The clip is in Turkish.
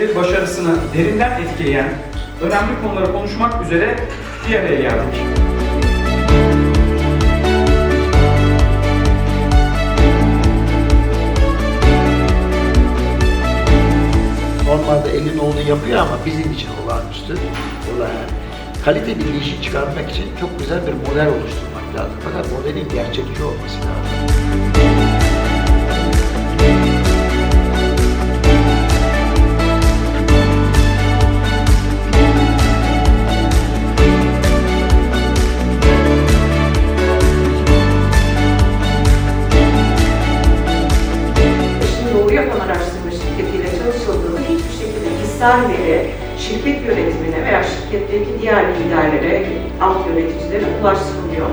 ve başarısını derinden etkileyen önemli konuları konuşmak üzere bir araya geldik. Normalde elin olduğu yapıyor ama bizim için olağanüstü. Olay. Kalite bir işi çıkarmak için çok güzel bir model oluşturmak lazım. Fakat modelin gerçekçi olması lazım. Doğru yapan araştırma şirketiyle çalışıldığında hiçbir şekilde kişisel veri şirket yönetimine veya şirketteki diğer liderlere, alt yöneticilere ulaştırılmıyor.